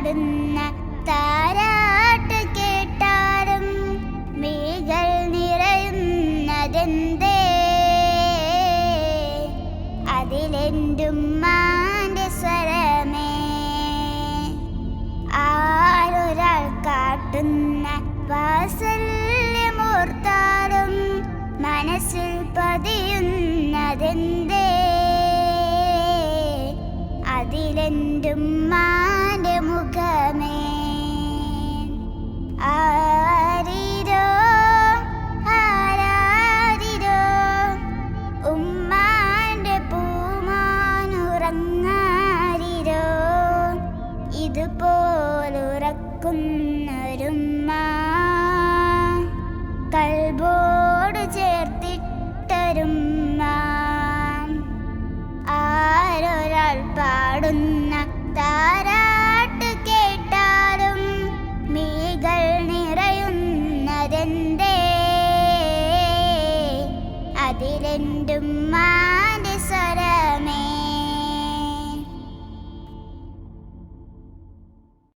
പാടുന്ന താരാട്ട് കേട്ടാലും മേകൾ നിറയുന്നതെന്തേ? അതിലെന്റുമ്മാന്റെ സ്വരമേ. ആരൊരാൾ കാട്ടുന്ന വാസല്യമോർത്താലും മനസ്സിൽ പതിയുന്നതെന്തേ? അതിലെന്റുമ്മാന്റെ ഇതുപോലുറക്കുന്നൊരുമ്മ കൽബോട് ചേർത്തിട്ടൊരുമ്മ. ആരൊരാൾ പാടുന്ന താരാട്ട് കേട്ടാലും മീകൾ നിറയുന്നതെന്തേ? അതിലെന്തു